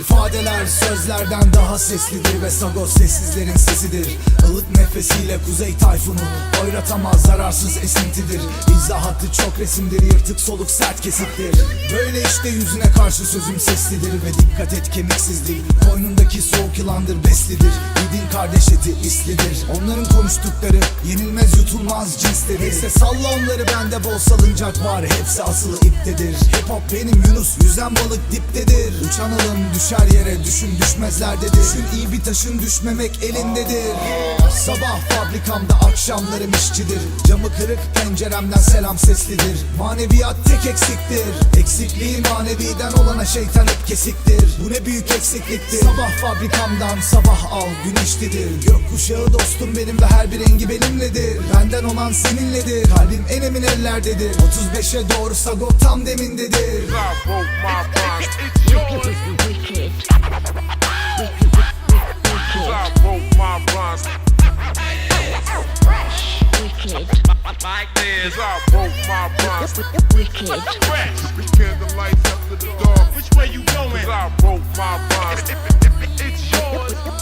İfadeler sözlerden daha seslidir Ve Sagos sessizlerin sesidir. Ilık nefesiyle kuzey tayfunu Oyratamaz zararsız esintidir. İzah hattı çok resimdir Yırtık soluk sert kesiktir. Böyle işte yüzüne karşı sözüm seslidir Ve dikkat et kemiksizlik Koynundaki soğuk yılandır beslidir. Yediğin kardeş eti islidir. Onların konuştukları yenilmez yutulmaz cinstedir Neyse salla onları bende bol salıncak var. Hepsi asılı iptedir. Hip hop benim Yunus yüzen balık diptedir. Uçan alım düşer yere düşün düşmezler dedi Düşün iyi bir taşın düşmemek elindedir. Sabah fabrikamda akşamlarım işçidir. Camı kırık penceremden selam seslidir. Maneviyat tek eksiktir. Eksikliği maneviden olana şeytan hep kesiktir. Bu ne büyük eksikliktir. Sabah fabrikamdan sabah al güneşlidir Gökkuşağı dostum benim ve her bir rengi benimledir. Benden olan seninledir. Kalbim en emin ellerdedir. 35'e doğru sagot tam demindedir Wicked. Like this. I broke my bonds. Wicked. Fresh. Candlelights after the dark. Which way you going? I broke my bonds. It's yours.